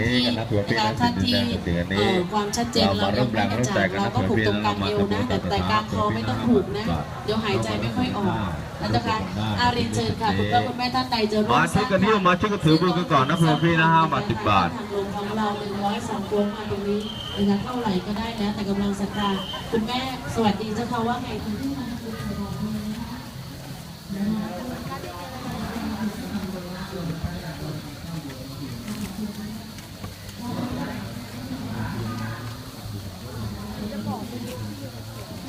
นี้กันนะเผื่อพี่นะนะท่านที่สิ่งอันเอ่นี้อความชัดเจนเรายังไม่กระจ่างเราก็ผูกตรงกลางเอวนะแต่แต่กลางคอไม่ต้องผูกนะ เดี๋ยวหายใจไม่ค่อยออกนะเจ้าค่ะอาเรียนเชิญค่ะคุณพ่อคุณแม่ท่านใดจะร่วมมาชิกกันนี่มาชิกก็ถือบุญกันก่อนนะเพื่อนพี่นะห้าบาทสิบบาททางลงของเราหนึ่งร้อยสองดวงมาตรงนี้นะคะเท่าไหร่ก็ได้นะ แต่กำลังศรัทธาคุณแม่สวัสดีเจ้าค่ะว่าไงคุณพี่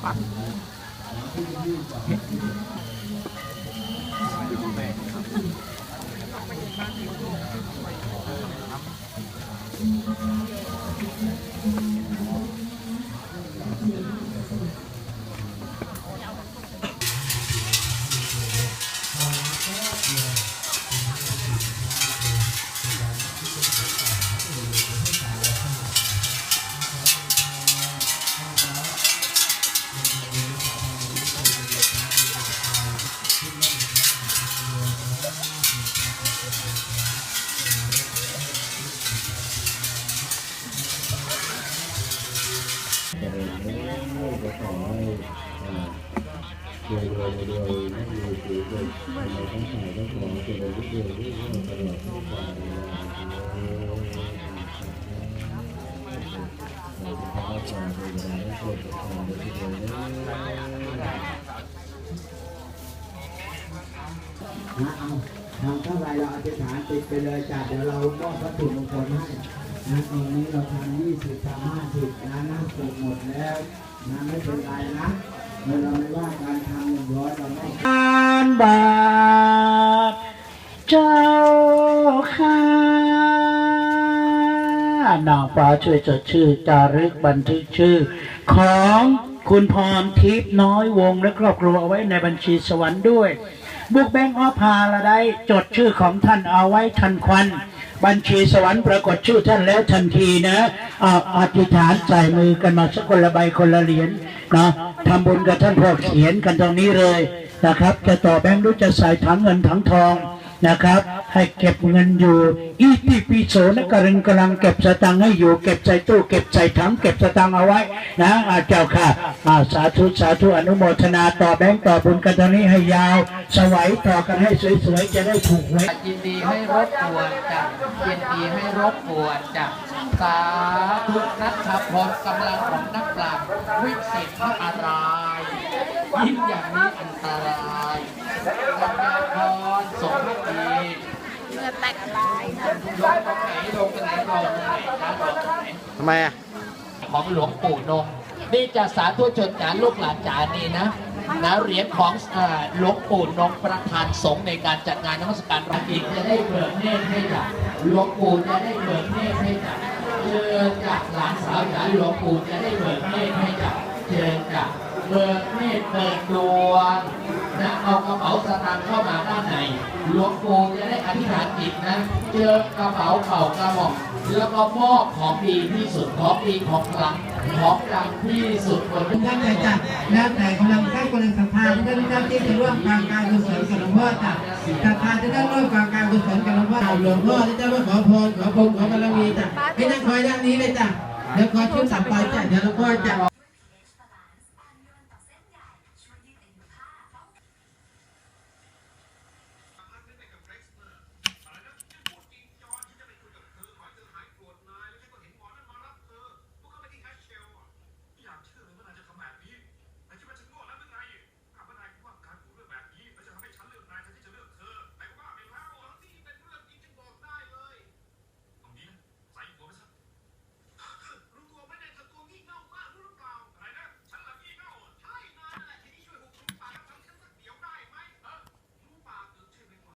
ปัก ก็ขอให้รวยรวยวเดี๋ยวยรวยรวยเราทั้งหลายต้องขอเจริญรุ่งเรืองรุ่งเรือตลอดทั้งกาลนะเอาทำเท่าไรเราอธิษฐานติดไปเลยจัดเดี๋ยวเราก็วัตถุมงคลให้นะตรนนี้เราทำยี่สิบาำห้าสิบนะนะเกืหมดแล้ว นะไม่เป็นไรนะเราไม่ว่าการทำหนึ่งร้อยเราไม่การบาทเจ้าข้านางฟ้าช่วยจดชื่อจารึกบันทึกชื่อ ของคุณพรทิพย์น้อยวงและครอบครัวเอาไว้ในบัญชีสวรรค์ด้วย บุกแบงค์ออพาละได้จดชื่อของท่านเอาไว้ทันควัน บัญชีสวรรค์ปรากฏชื่อท่านแล้วทันทีนะอาอธิษฐานใส่มือกันมาสักคนละใบคนละเหรียญนะทำบุญกับท่านพ่อเขียนกันตรงนี้เลยนะครับ จะต่อแบงค์หรือจะใส่ถังเงินถังทอง นะครับ ให้เก็บเงินอยู่อีติปิโสนะกำลังกำลังเก็บสตังค์ให้อยู่เก็บใส่ตู้เก็บใส่ถังเก็บสตังค์เอาไว้นะอาเจ้าค่ะอาสาธุสาธุอนุโมทนาต่อแบงค์ต่อบุญกันตรงนี้ให้ยาว สวัยต่อกันให้สวยๆจะได้ถูกไว้ยินดีให้รบกวนจะยินดีให้รบกวนจะสาธุนักขับพรกำลังของนักปราชญ์วิสิทธิ์พระอารายยิ่งอย่างนี้อันตราย พรสมดีเมื่อแตกลายลงตรงไหนลงตรงไหนลงตรงไหนนะลงตรงไหนทำไมอะของหลวงปู่นงนี่จะสาธุชนจาลูกหลานจานี่นะนะเหรียญของเอ่อหลวงปู่นงประธานสงฆ์ในการจัดงานนมัสการพระกิจจะได้เบิกเนตรให้จับหลวงปู่จะได้เบิกเนตรให้จับเชิญจากหลานสาวจ๋าหลวงปู่จะได้เบิกเนตรให้จับเชิญจาก เบิกเนตรเบิกดวงนะเอากระเป๋าสตางค์เข้ามาด้านในหลวงปู่จะได้อธิษฐานจิตนะ เจอกระเป๋าเข่ากระบอกแล้วก็มอบของดีที่สุดของดีของกลางของกลางที่สุดบนท่านเลยจ้ะแล้วแต่กำลังใช้กำลังศรัทธาทุกท่านท่านที่จะร่วมฟังการกุศลกับหลวงพ่อจ้ะศรัทธาจะได้ร่วมฟังการกุศลกับหลวงพ่อหลวงพ่อที่จะมาขอพรขอพรขอบารมีจ้ะให้นั่งคอยด้านนี้เลยจ้ะเดี๋ยวขอชื่อสับไปจ้ะเดี๋ยวหลวงพ่อจะ